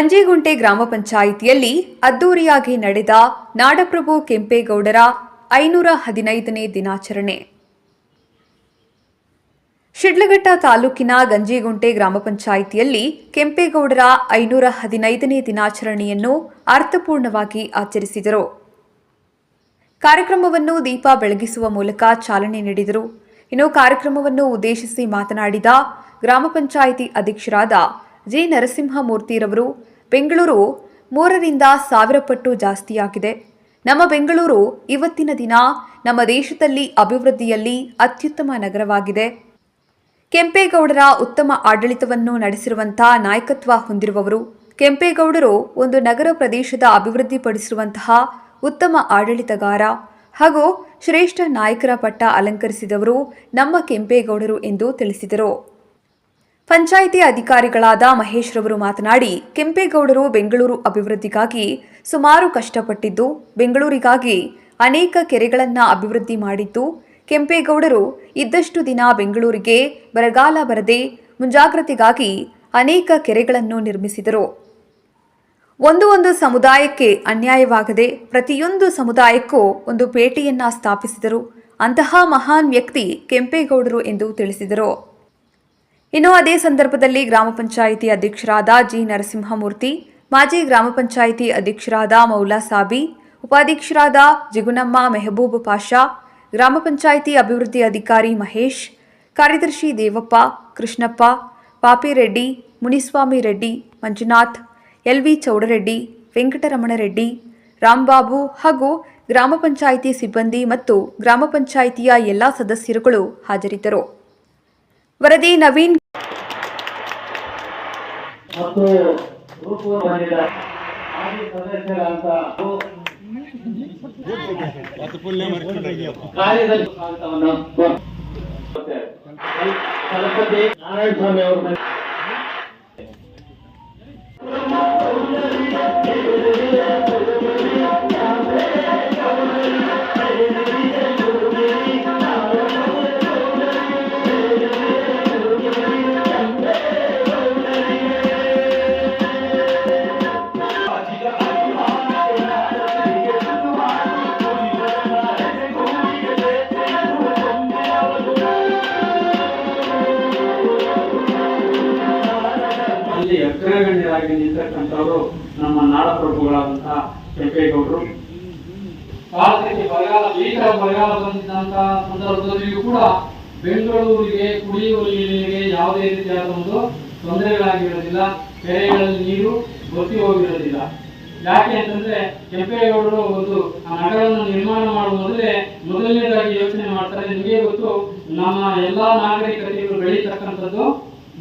ಗಂಜಿಗುಂಟೆ ಗ್ರಾಮ ಪಂಚಾಯಿತಿಯಲ್ಲಿ ಅದ್ದೂರಿಯಾಗಿ ನಡೆದ ನಾಡಪ್ರಭು ಕೆಂಪೇಗೌಡರ ಐನೂರ ಹದಿನೈದನೇ ದಿನಾಚರಣೆ. ಶಿಡ್ಲಘಟ್ಟ ತಾಲೂಕಿನ ಗಂಜಿಗುಂಟೆ ಗ್ರಾಮ ಪಂಚಾಯಿತಿಯಲ್ಲಿ ಕೆಂಪೇಗೌಡರ ಐನೂರ ಹದಿನೈದನೇ ದಿನಾಚರಣೆಯನ್ನು ಅರ್ಥಪೂರ್ಣವಾಗಿ ಆಚರಿಸಿದರು. ಕಾರ್ಯಕ್ರಮವನ್ನು ದೀಪ ಬೆಳಗಿಸುವ ಮೂಲಕ ಚಾಲನೆ ನೀಡಿದರು. ಇನ್ನು ಕಾರ್ಯಕ್ರಮವನ್ನು ಉದ್ದೇಶಿಸಿ ಮಾತನಾಡಿದ ಗ್ರಾಮ ಪಂಚಾಯಿತಿ ಅಧ್ಯಕ್ಷರಾದ ಜಿ ನರಸಿಂಹಮೂರ್ತಿರವರು ಬೆಂಗಳೂರು ಮೂರರಿಂದ ಸಾವಿರ ಪಟ್ಟು ಜಾಸ್ತಿಯಾಗಿದೆ. ನಮ್ಮ ಬೆಂಗಳೂರು ಇವತ್ತಿನ ದಿನ ನಮ್ಮ ದೇಶದಲ್ಲಿ ಅಭಿವೃದ್ಧಿಯಲ್ಲಿ ಅತ್ಯುತ್ತಮ ನಗರವಾಗಿದೆ. ಕೆಂಪೇಗೌಡರ ಉತ್ತಮ ಆಡಳಿತವನ್ನು ನಡೆಸಿರುವಂತಹ ನಾಯಕತ್ವ ಹೊಂದಿರುವವರು, ಕೆಂಪೇಗೌಡರು ಒಂದು ನಗರ ಪ್ರದೇಶದ ಅಭಿವೃದ್ಧಿಪಡಿಸಿರುವಂತಹ ಉತ್ತಮ ಆಡಳಿತಗಾರ ಹಾಗೂ ಶ್ರೇಷ್ಠ ನಾಯಕರ ಪಟ್ಟ ಅಲಂಕರಿಸಿದವರು ನಮ್ಮ ಕೆಂಪೇಗೌಡರು ಎಂದು ತಿಳಿಸಿದರು. ಪಂಚಾಯಿತಿ ಅಧಿಕಾರಿಗಳಾದ ಮಹೇಶ್ ರವರು ಮಾತನಾಡಿ, ಕೆಂಪೇಗೌಡರು ಬೆಂಗಳೂರು ಅಭಿವೃದ್ಧಿಗಾಗಿ ಸುಮಾರು ಕಷ್ಟಪಟ್ಟಿದ್ದು, ಬೆಂಗಳೂರಿಗಾಗಿ ಅನೇಕ ಕೆರೆಗಳನ್ನು ಅಭಿವೃದ್ಧಿ ಮಾಡಿದ್ದು, ಕೆಂಪೇಗೌಡರು ಇದ್ದಷ್ಟು ದಿನ ಬೆಂಗಳೂರಿಗೆ ಬರಗಾಲ ಬರದೆ ಮುಂಜಾಗ್ರತೆಗಾಗಿ ಅನೇಕ ಕೆರೆಗಳನ್ನು ನಿರ್ಮಿಸಿದರು. ಒಂದು ಒಂದು ಸಮುದಾಯಕ್ಕೆ ಅನ್ಯಾಯವಾಗದೆ ಪ್ರತಿಯೊಂದು ಸಮುದಾಯಕ್ಕೂ ಒಂದು ಪೇಟೆಯನ್ನ ಸ್ಥಾಪಿಸಿದರು. ಅಂತಹ ಮಹಾನ್ ವ್ಯಕ್ತಿ ಕೆಂಪೇಗೌಡರು ಎಂದು ತಿಳಿಸಿದರು. ಇನ್ನು ಅದೇ ಸಂದರ್ಭದಲ್ಲಿ ಗ್ರಾಮ ಪಂಚಾಯಿತಿ ಅಧ್ಯಕ್ಷರಾದ ಜಿ ನರಸಿಂಹಮೂರ್ತಿ, ಮಾಜಿ ಗ್ರಾಮ ಪಂಚಾಯಿತಿ ಅಧ್ಯಕ್ಷರಾದ ಮೌಲಾ ಸಾಬಿ, ಉಪಾಧ್ಯಕ್ಷರಾದ ಜಿಗುನಮ್ಮ ಮೆಹಬೂಬ್ ಪಾಷಾ, ಗ್ರಾಮ ಪಂಚಾಯಿತಿ ಅಭಿವೃದ್ಧಿ ಅಧಿಕಾರಿ ಮಹೇಶ್, ಕಾರ್ಯದರ್ಶಿ ದೇವಪ್ಪ, ಕೃಷ್ಣಪ್ಪ, ಪಾಪಿರೆಡ್ಡಿ, ಮುನಿಸ್ವಾಮಿ ರೆಡ್ಡಿ, ಮಂಜುನಾಥ್ ಎಲ್ವಿ ಚೌಡರೆಡ್ಡಿ, ವೆಂಕಟರಮಣರೆಡ್ಡಿ, ರಾಮ್ಬಾಬು ಹಾಗೂ ಗ್ರಾಮ ಪಂಚಾಯಿತಿ ಸಿಬ್ಬಂದಿ ಮತ್ತು ಗ್ರಾಮ ಪಂಚಾಯಿತಿಯ ಎಲ್ಲ ಸದಸ್ಯರುಗಳು ಹಾಜರಿದ್ದರು. ವರದಿ ನವೀನ್ ಮತ್ತು ರೂಪವನ್ನು ಹೊಂದಿದ ಮಾಜಿ ಸದಸ್ಯರಾದಂತ ಕಾರ್ಯದರ್ಶಿ ಸ್ವಾಗತವನ್ನು ಕೋರುತ್ತೇವೆ. ಚಲಪತಿ ನಾರಾಯಣ ಸ್ವಾಮಿ ಅವರು ಅಗ್ರಗಣ್ಯರಾಗಿ ನಿಂತಕ್ಕಂಥವರು ನಮ್ಮ ನಾಡಪ್ರಭುಗಳಾದಂತಹ ಕೆಂಪೇಗೌಡರು ಭಾರತಕ್ಕೆ ಬರಗಾಲ ಭೀಕರ ಬರಗಾಲ ಬಂದಿದ್ದಂತಹ ಸಂದರ್ಭದಲ್ಲಿಯೂ ಕೂಡ ಬೆಂಗಳೂರಿಗೆ ಕುಡಿಯುವ ನೀರಿಗೆ ಯಾವುದೇ ರೀತಿಯಾದ ಒಂದು ತೊಂದರೆಗಳಾಗಿರೋದಿಲ್ಲ ಕೆರೆಗಳಲ್ಲಿ ನೀರು ಬತ್ತಿ ಹೋಗಿರೋದಿಲ್ಲ. ಯಾಕೆ ಅಂತಂದ್ರೆ ಕೆಂಪೇಗೌಡರು ಒಂದು ಆ ನಗರವನ್ನು ನಿರ್ಮಾಣ ಮಾಡುವ ಮೊದಲೇ ಮೊದಲನೇದಾಗಿ ಯೋಚನೆ ಮಾಡ್ತಾರೆ. ನಿಮಗೆ ಗೊತ್ತು, ನಮ್ಮ ಎಲ್ಲಾ ನಾಗರಿಕತೆಗಳು ಬೆಳೀತಕ್ಕಂಥದ್ದು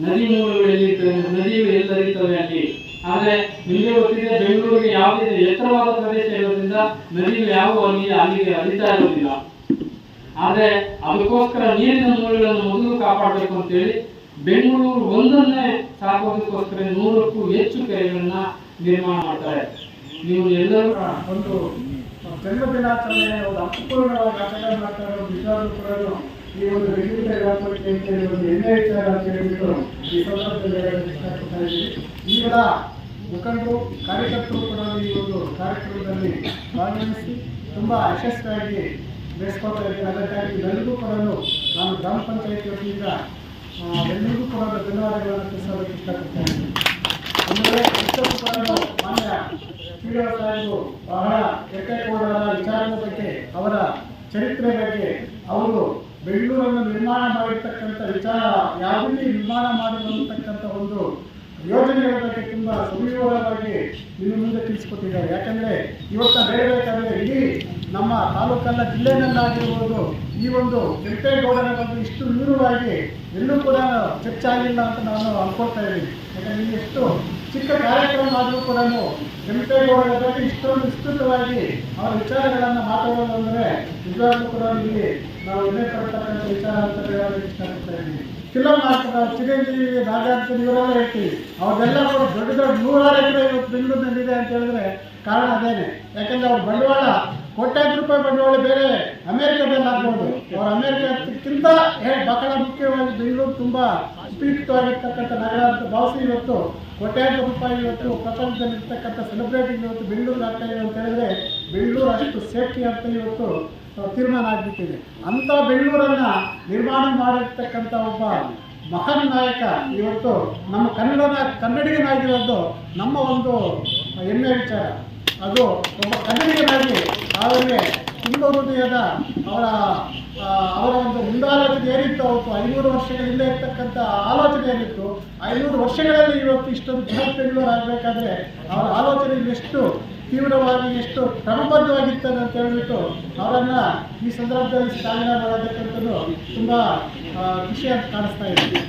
ನದಿ ಮೂಲಗಳಲ್ಲಿ ನದಿ ಎಲ್ಲರಿರ್ತವೆ ಅಲ್ಲಿ. ಆದ್ರೆ ನಿಮಗೆ ಗೊತ್ತಿದೆ ಬೆಂಗಳೂರಿಗೆ ಯಾವುದೇ ಎತ್ತರವಾದ ಪ್ರದೇಶ ಇರೋದ್ರಿಂದ ನದಿಗಳು ಯಾವ ಅಲ್ಲಿ ಅಲ್ಲಿಗೆ ಹರಿತಾ ಇರೋದಿಲ್ಲ. ಆದ್ರೆ ಅದಕ್ಕೋಸ್ಕರ ನೀರಿನ ಮೂಲಗಳನ್ನು ಮೊದಲು ಕಾಪಾಡಬೇಕು ಅಂತೇಳಿ ಬೆಂಗಳೂರು ಒಂದನ್ನೇ ಸಾಕೋದಕ್ಕೋಸ್ಕರ ನೂರಕ್ಕೂ ಹೆಚ್ಚು ಕೆರೆಗಳನ್ನ ನಿರ್ಮಾಣ ಮಾಡ್ತಾರೆ ನೀವು ಎಲ್ಲರೂ ಒಂದು ಜನ್ಮ ದಿನಾಚರಣೆ ಒಂದು ಈ ಒಂದು ಅಂತ ಒಂದು ಮುಖಂಡರು, ಕಾರ್ಯಕರ್ತರು ಕೂಡ ಈ ಒಂದು ಕಾರ್ಯಕ್ರಮದಲ್ಲಿ ಭಾಗವಹಿಸಿ ತುಂಬ ಯಶಸ್ವಿಯಾಗಿ ಬೆಳೆಸ್ಕೊಳ್ತಾ ಇದ್ದೀನಿ ಅದಕ್ಕಾಗಿ ಎಲ್ಲರಿಗೂ ಕೂಡ ನಾನು ಗ್ರಾಮ ಪಂಚಾಯತ್ ವತಿಯಿಂದ ಎಲ್ಲರಿಗೂ ಕೂಡ ಧನ್ಯವಾದಗಳನ್ನು ತಿಳಿಸೋದಕ್ಕೆ ಇಷ್ಟಪಡ್ತೇನೆ ಮಾನ್ಯ ಬಹಳ ಕೆಂಪೇಗೌಡರ ವಿಚಾರದ ಬಗ್ಗೆ, ಅವರ ಚರಿತ್ರೆ ಬಗ್ಗೆ, ಅವರು ಬೆಂಗಳೂರನ್ನು ನಿರ್ಮಾಣ ಮಾಡಿರ್ತಕ್ಕಂಥ ವಿಚಾರ ಯಾವುದೇ ನಿರ್ಮಾಣ ಮಾಡಿರ್ತಕ್ಕಂಥ ಒಂದು ಯೋಜನೆಗಳ ಬಗ್ಗೆ ತುಂಬ ನಿಮ್ಮ ಮುಂದೆ ತಿಳಿಸ್ಕೊಟ್ಟಿದ್ದಾರೆ ಯಾಕಂದ್ರೆ ಇವತ್ತು ಹೇಳಬೇಕಾದ್ರೆ ಇಡೀ ನಮ್ಮ ತಾಲೂಕಲ್ಲ ಜಿಲ್ಲೆನಲ್ಲಾಗಿರ್ಬೋದು, ಈ ಒಂದು ಕೆಂಪೇಗೌಡರ ಬಗ್ಗೆ ಇಷ್ಟು ವಿವರವಾಗಿ ಎಲ್ಲೂ ಕೂಡ ಚರ್ಚೆ ಆಗಿಲ್ಲ ಅಂತ ನಾನು ಅನ್ಕೊಳ್ತಾ ಇದ್ದೀನಿ. ಯಾಕಂದ್ರೆ ಇಲ್ಲಿ ಎಷ್ಟು ಚಿಕ್ಕ ಕಾರ್ಯಕ್ರಮ ಆದರೂ ಕೂಡ ಕೆಂಪೇಗೌಡರ ಬಗ್ಗೆ ಇಷ್ಟೊಂದು ವಿಸ್ತೃತವಾಗಿ ಅವರ ವಿಚಾರಗಳನ್ನು ಮಾತಾಡೋದು ಅಂದರೆ ನಿಜವಾಗ್ಲೂ ಕೂಡ ಇಲ್ಲಿ ನಾವು ಎಲ್ಲೇ ಪಡ್ತಕ್ಕಂಥ ವಿಚಾರ ಅಂತ ಹೇಳೋದಕ್ಕೆ ಇಷ್ಟಪಡ್ತಾ ಇದ್ದೀನಿ. ಫಿಲಮ್ ಚಿರಂಜೀವಿ ನಾಗಾರ್ಜುನ ಇವರೆಲ್ಲ ಹೇಳ್ತೀವಿ ಅವ್ರದ್ದೆಲ್ಲ ಕೂಡ ದೊಡ್ಡ ದೊಡ್ಡ ನೂರಾರು ಎಕರೆ ಇವತ್ತು ಬೆಂಗಳೂರಿನಲ್ಲಿದೆ ಅಂತ ಹೇಳಿದ್ರೆ ಕಾರಣ ಅದೇನೆ. ಯಾಕಂದ್ರೆ ಅವ್ರ ಬಂಡವಾಳ, ಕೋಟ್ಯಾಂತರ ರೂಪಾಯಿ ಬಂಡವಾಳ ಬೇರೆ ಅಮೆರಿಕದಲ್ಲಿ ಆಗ್ಬೋದು ಅವ್ರ ಅಮೆರಿಕಕ್ಕಿಂತ ಬಹಳ ಮುಖ್ಯವಾಗಿ ಬೆಂಗಳೂರು ತುಂಬಾ ಉಪಯುಕ್ತವಾಗಿರ್ತಕ್ಕಂಥ ನಗರ ಅಂತ ಭಾವಿಸಿ ಇವತ್ತು ಕೋಟ್ಯಾಂತರ ರೂಪಾಯಿ ಇವತ್ತು ಪ್ರಪಂಚದಲ್ಲಿ ಇರ್ತಕ್ಕಂಥ ಸೆಲೆಬ್ರಿಟಿ ಇವತ್ತು ಬೆಂಗಳೂರು ಆಗ್ತಾ ಇದೆ ಅಂತ ಹೇಳಿದ್ರೆ ಬೆಂಗಳೂರು ಅಷ್ಟು ಸೇಫ್ಟಿ ಅಂತ ಇವತ್ತು ತೀರ್ಮಾನ ಆಗ್ಬಿಟ್ಟಿದೆ. ಅಂಥ ಬೆಂಗಳೂರನ್ನ ನಿರ್ಮಾಣ ಮಾಡಿರ್ತಕ್ಕಂಥ ಒಬ್ಬ ಮಹಾನ್ ನಾಯಕ ಇವತ್ತು ನಮ್ಮ ಕನ್ನಡದ ಕನ್ನಡಿಗನಾಗಿರೋದು ನಮ್ಮ ಒಂದು ಹೆಮ್ಮೆ ವಿಚಾರ. ಅದು ಒಬ್ಬ ಕನ್ನಡಿಗನಾಗಿ ಅವರಿಗೆ ತುಂಬ ಹೃದಯದ ಅವರ ಅವರ ಒಂದು ಮುಂದಾಲೋಚನೆ ಏನಿತ್ತು, ಅವತ್ತು ಐನೂರು ವರ್ಷಗಳ ಹಿಂದೆ ಇರ್ತಕ್ಕಂಥ ಆಲೋಚನೆ ಏನಿತ್ತು ಐನೂರು ವರ್ಷಗಳಲ್ಲಿ ಇವತ್ತು ಇಷ್ಟೊಂದು ಬೃಹತ್ ಬೆಂಗಳೂರು ಆಗಬೇಕಾದ್ರೆ ಅವರ ಆಲೋಚನೆ ಎಷ್ಟು ತೀವ್ರವಾಗಿ, ಎಷ್ಟು ಕ್ರಮಬದ್ಧವಾಗಿರ್ತದೆ ಅಂತ ಹೇಳ್ಬಿಟ್ಟು ಅವರನ್ನ ಈ ಸಂದರ್ಭದಲ್ಲಿ ಸ್ಥಾನ ಮಾಡತಕ್ಕಂಥದ್ದು ತುಂಬ ಖುಷಿಯಾಗಿ ಕಾಣಿಸ್ತಾ ಇದೆ.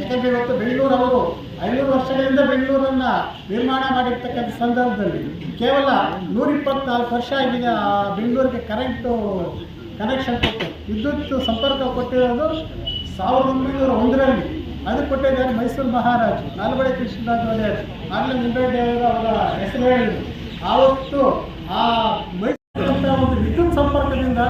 ಯಾಕಂದರೆ ಇವತ್ತು ಬೆಂಗಳೂರು ಅವರು ಐನೂರು ವರ್ಷಗಳಿಂದ ಬೆಂಗಳೂರನ್ನ ನಿರ್ಮಾಣ ಮಾಡಿರ್ತಕ್ಕಂಥ ಸಂದರ್ಭದಲ್ಲಿ ಕೇವಲ ನೂರ ಇಪ್ಪತ್ನಾಲ್ಕು ವರ್ಷ ಆಗಿದೆ ಆ ಬೆಂಗಳೂರಿಗೆ ಕರೆಂಟು ಕನೆಕ್ಷನ್ ಕೊಟ್ಟು, ವಿದ್ಯುತ್ ಸಂಪರ್ಕ ಕೊಟ್ಟಿರೋದು ಸಾವಿರದ ಒಂಬೈನೂರ ಒಂದರಲ್ಲಿ. ಅದು ಕೊಟ್ಟಿದ್ದಾರೆ ಮೈಸೂರು ಮಹಾರಾಜ್ ನಾಲ್ವಡಿ ಕೃಷ್ಣರಾಜ ಒಡೆಯರ್ ಆಗಲೇ ನಿಂಬೇಗೌಡರು ಅವರ ಹೆಸರು ಹೇಳಿದರು. ಆವತ್ತು ಆ ಮೈಸೂರು ಒಂದು ವಿದ್ಯುತ್ ಸಂಪರ್ಕದಿಂದ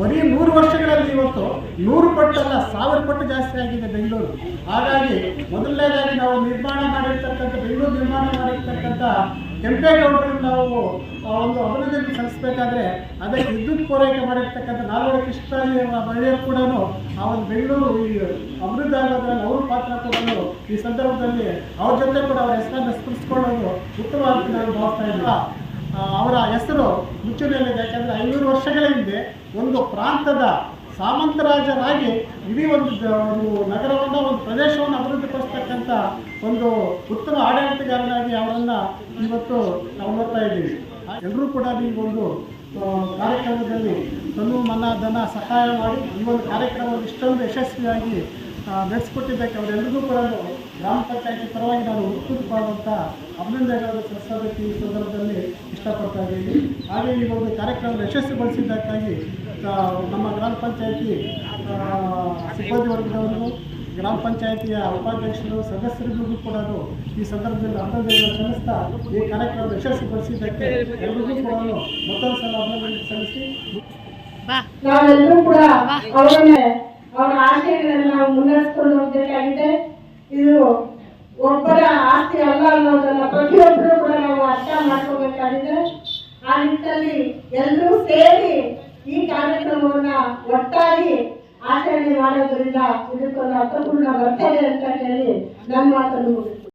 ಬರೀ ನೂರು ವರ್ಷಗಳಲ್ಲಿ ಇವತ್ತು ನೂರು ಪಟ್ಟಲ್ಲ, ಸಾವಿರ ಪಟ್ಟು ಜಾಸ್ತಿ ಆಗಿದೆ ಬೆಂಗಳೂರು. ಹಾಗಾಗಿ ಮೊದಲನೇದಾಗಿ ನಾವು ನಿರ್ಮಾಣ ಮಾಡಿರ್ತಕ್ಕಂಥ, ಬೆಂಗಳೂರು ನಿರ್ಮಾಣ ಮಾಡಿರ್ತಕ್ಕಂಥ ಕೆಂಪೇಗೌಡರನ್ನು ನಾವು ಒಂದು ಅಭಿನಂದನೆ ಸಲ್ಲಿಸಬೇಕಾದ್ರೆ ಅದಕ್ಕೆ ವಿದ್ಯುತ್ ಪೂರೈಕೆ ಮಾಡಿರ್ತಕ್ಕಂಥ ನಾಲ್ವರು ಕೃಷ್ಣ ಮಹಿಳೆಯರು ಕೂಡ ಆ ಒಂದು ಬೆಂಗಳೂರು ಈ ಅಭಿವೃದ್ಧಿ ಆಗೋದ್ರಲ್ಲಿ ಅವ್ರ ಪಾತ್ರ ಕೂಡ ಈ ಸಂದರ್ಭದಲ್ಲಿ ಅವ್ರ ಜೊತೆ ಕೂಡ ಅವರ ಹೆಸರನ್ನು ಸ್ಮರಿಸ್ಕೊಳ್ಳೋದು ಉತ್ತಮವಾಗಿ ನಾನು ಭಾವಿಸ್ತಾ ಇಲ್ಲ ಅವರ ಹೆಸರು ಮುಚ್ಚುನೆಯಲ್ಲಿದೆ. ಯಾಕಂದರೆ ಐನೂರು ವರ್ಷಗಳ ಹಿಂದೆ ಒಂದು ಪ್ರಾಂತದ ಸಾಮಂತರಾಜರಾಗಿ ಇಡೀ ಒಂದು ಒಂದು ನಗರವನ್ನು, ಒಂದು ಪ್ರದೇಶವನ್ನು ಅಭಿವೃದ್ಧಿಪಡಿಸ್ತಕ್ಕಂಥ ಒಂದು ಉತ್ತಮ ಆಡಳಿತಗಾರನಾಗಿ ಅವರನ್ನು ಇವತ್ತು ನಾವು ನೋಡ್ತಾ ಇದ್ದೀವಿ. ಎಲ್ಲರೂ ಕೂಡ ಈ ಒಂದು ಕಾರ್ಯಕ್ರಮದಲ್ಲಿ ತನು ಮನ, ಧನ ಸಹಾಯ ಮಾಡಿ ಈ ಒಂದು ಕಾರ್ಯಕ್ರಮವನ್ನು ಇಷ್ಟೊಂದು ಯಶಸ್ವಿಯಾಗಿ ನಡೆಸಿಕೊಟ್ಟಿದ್ದಕ್ಕೆ ಅವರೆಲ್ಲರಿಗೂ ಕೂಡ ಗ್ರಾಮ ಪಂಚಾಯತಿ ಪರವಾಗಿ ನಾನು ಉತ್ಕೃತವಾದಂಥ ಅಭಿನಂದನೆಗಳನ್ನು ಸಲ್ಲಿಸೋದಕ್ಕೆ ಈ ಸಂದರ್ಭದಲ್ಲಿ ಇಷ್ಟಪಡ್ತಾ ಇದ್ದೀನಿ. ಹಾಗೆ ಈ ಒಂದು ಕಾರ್ಯಕ್ರಮ ಯಶಸ್ವಿಗೊಳಿಸಿದ್ದಕ್ಕಾಗಿ ನಮ್ಮ ಗ್ರಾಮ ಪಂಚಾಯತಿ ಸಿಬ್ಬಂದಿ ವರ್ಗದವರು ಗ್ರಾಮ ಪಂಚಾಯತಿಯ ಉಪಾಧ್ಯಕ್ಷರು ಸದಸ್ಯರಿಗೂ ಕೂಡ ಈ ಸಂದರ್ಭದಲ್ಲಿ ಅಭಿನಂದನೆಗಳನ್ನು ಸಲ್ಲಿಸ್ತಾ ಈ ಕಾರ್ಯಕ್ರಮ ಯಶಸ್ವಿಗೊಳಿಸಿದ್ದಕ್ಕೆ ಎಲ್ಲರಿಗೂ ಕೂಡ ಮತ್ತೊಂದು ಸಲ ಅಭಿನಂದನೆ ಸಲ್ಲಿಸಿ ನಾವೆಲ್ಲರೂ ಕೂಡ ಅವರನ್ನೇ ಅವರ ಆಶಯಗಳನ್ನು ನಾವು ಮುನ್ನಡೆಸ್ಕೊಂಡು ಹೋಗ್ಬೇಕಾಗಿದೆ ಇದು ಒಬ್ಬರ ಆಸ್ತಿ ಅಲ್ಲ ಅನ್ನೋದನ್ನ ಪ್ರತಿಯೊಬ್ಬರು ಕೂಡ ನಾವು ಅರ್ಥ ಮಾಡ್ಕೋಬೇಕಾಗಿದೆ. ಆ ನಿಟ್ಟಿನಲ್ಲಿ ಎಲ್ಲರೂ ಸೇರಿ ಈ ಕಾರ್ಯಕ್ರಮವನ್ನ ಒಟ್ಟಾಗಿ ಆಚರಣೆ ಮಾಡೋದ್ರಿಂದ ಇದಕ್ಕೊಂದು ಅರ್ಥಪೂರ್ಣ ಬರ್ತದೆ ಅಂತ ಹೇಳಿ ನನ್ನ ಮಾತನ್ನು